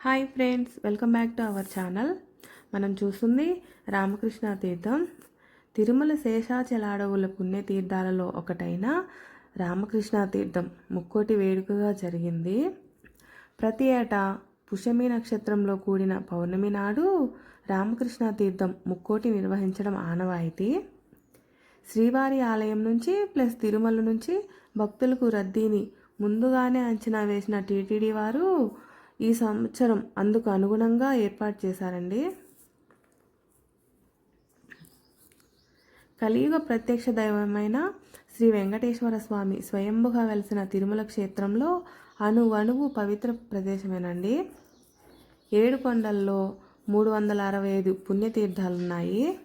Hi friends welcome back to our channel. మనం చూస్తుంది రామకృష్ణ తీర్థం. తిరుమల శేషాచల అడవుల పుణ్యతీర్థాలలో ఒకటైన రామకృష్ణ తీర్థం ముక్కోటి వేడుకగా జరిగింది. ప్రతి ఏటా పుష్యమి నక్షత్రంలో కూడిన పౌర్ణమి నాడు రామకృష్ణ తీర్థం ముక్కోటి నిర్వహించడం ఆనవాయితీ. శ్రీవారి ఆలయం నుంచి ప్లస్ తిరుమల నుంచి భక్తులకు రద్దీని ముందుగానే అంచనా వేసిన టీటీడీ వారు ఈ సంవత్సరం అందుకు అనుగుణంగా ఏర్పాటు చేశారండి. కలియుగ ప్రత్యక్ష దైవమైన శ్రీ వెంకటేశ్వర స్వామి స్వయంభుగా వెలిసిన తిరుమల క్షేత్రంలో అణు అణువు పవిత్ర ప్రదేశమేనండి. ఏడు కొండల్లో మూడు వందల అరవై ఐదు పుణ్యతీర్థాలున్నాయి.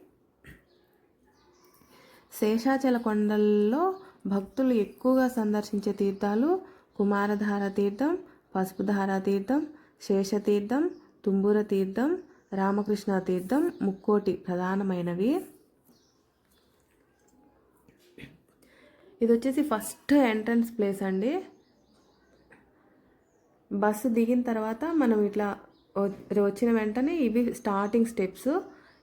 శేషాచల కొండల్లో భక్తులు ఎక్కువగా సందర్శించే తీర్థాలు కుమారధార తీర్థం పసుపుధార తీర్థం శేషతీర్థం తుంబుర తీర్థం రామకృష్ణ తీర్థం ముక్కోటి ప్రధానమైనవి. ఇది వచ్చేసి ఫస్ట్ ఎంట్రన్స్ ప్లేస్ అండి. బస్సు దిగిన తర్వాత మనం ఇట్లా వచ్చిన వెంటనే ఇవి స్టార్టింగ్ స్టెప్స్.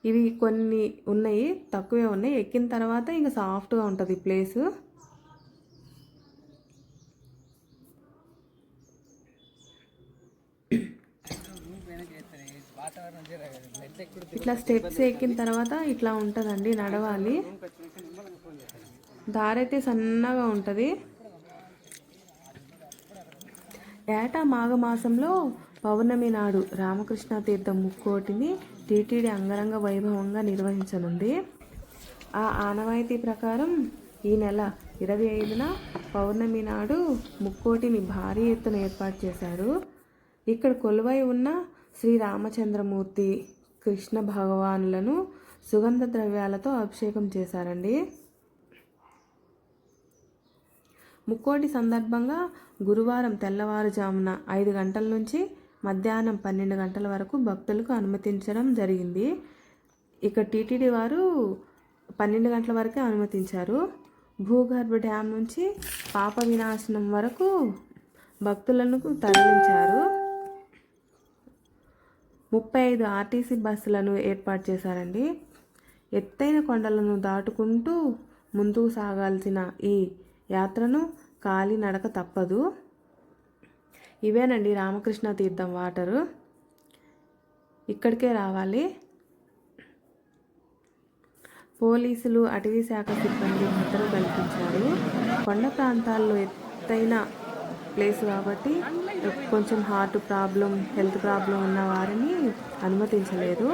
ఇవి కొన్ని ఉన్నాయి తక్కువే ఉన్నాయి. ఎక్కిన తర్వాత ఇంకా సాఫ్ట్గా ఉంటుంది ప్లేస్. ఇట్లా స్టెప్స్ ఎక్కిన తర్వాత ఇట్లా ఉంటుందండి నడవాలి. దారైతే సన్నగా ఉంటుంది. ఏటా మాఘమాసంలో పౌర్ణమి నాడు రామకృష్ణ తీర్థం ముక్కోటిని టీటీడీ అంగరంగ వైభవంగా నిర్వహించనుంది. ఆ ఆనవాయితీ ప్రకారం ఈ నెల ఇరవై ఐదున పౌర్ణమి నాడు ముక్కోటిని భారీ ఎత్తున ఏర్పాటు చేశారు. ఇక్కడ కొలువై ఉన్న శ్రీ రామచంద్రమూర్తి కృష్ణ భగవానులను సుగంధ ద్రవ్యాలతో అభిషేకం చేశారండి. ముక్కోటి సందర్భంగా గురువారం తెల్లవారుజామున ఐదు గంటల నుంచి మధ్యాహ్నం పన్నెండు గంటల వరకు భక్తులకు అనుమతించడం జరిగింది. ఇక టీటీడీ వారు పన్నెండు గంటల వరకే అనుమతించారు. భూగర్భ డ్యాం నుంచి పాప వినాశనం వరకు భక్తులను తరలించారు. ముప్పై ఐదు ఆర్టీసీ బస్సులను ఏర్పాటు చేశారండి. ఎత్తైన కొండలను దాటుకుంటూ ముందుకు సాగాల్సిన ఈ యాత్రను కాలినడక తప్పదు. ఇవేనండి రామకృష్ణ తీర్థం వాటరు. ఇక్కడికే రావాలి. పోలీసులు అటవీ శాఖ సిబ్బంది భద్రత కల్పించారు. కొండ ప్రాంతాల్లో ఎత్తైన ప్లేస్ కాబట్టి కొంచెం హార్ట్ ప్రాబ్లం హెల్త్ ప్రాబ్లం ఉన్న వారిని అనుమతించలేదు.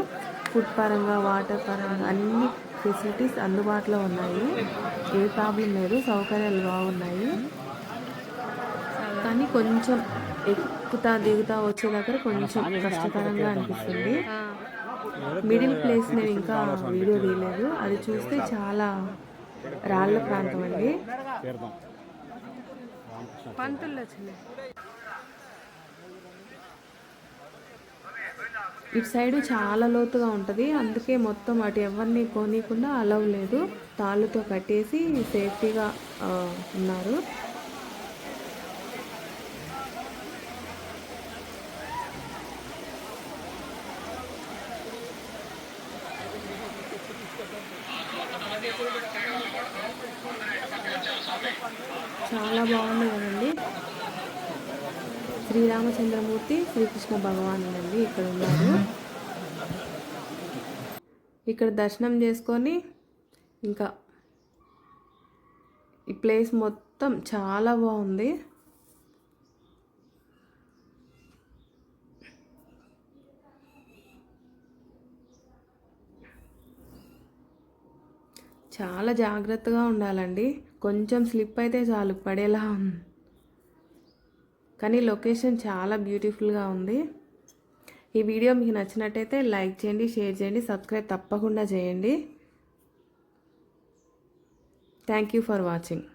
ఫుడ్ పరంగా వాటర్ పరంగా అన్ని ఫెసిలిటీస్ అందుబాటులో ఉన్నాయి. ఏ ప్రాబ్లం లేదు సౌకర్యాలు బాగున్నాయి. కానీ కొంచెం ఎక్కుతా దిగుతా వచ్చే దగ్గర కొంచెం కష్టకరంగా అనిపిస్తుంది. మిడిల్ ప్లేస్ నేను ఇంకా వీడియో తీయలేదు. అది చూస్తే చాలా రాళ్ళ ప్రాంతం అండి. పంతుల్లో ఇటు సైడ్ చాలా లోతుగా ఉంటుంది. అందుకే మొత్తం అటు ఎవరిని పోనీయకుండా అలవ్ లేదు. తాళ్ళతో కట్టేసి సేఫ్టీగా ఉన్నారు. చాలా బాగుంది కదండి. శ్రీరామచంద్రమూర్తి శ్రీకృష్ణ భగవాను అండి ఇక్కడ ఉన్నారు. ఇక్కడ దర్శనం చేసుకొని ఇంకా ఈ ప్లేస్ మొత్తం చాలా బాగుంది. చాలా జాగ్రత్తగా ఉండాలండి. కొంచెం స్లిప్ అయితే చాలు పడేలా. ఉంది కానీ లొకేషన్ చాలా బ్యూటిఫుల్గా ఉంది. ఈ వీడియో మీకు నచ్చినట్టయితే లైక్ చేయండి షేర్ చేయండి సబ్స్క్రైబ్ తప్పకుండా చేయండి. Thank you for watching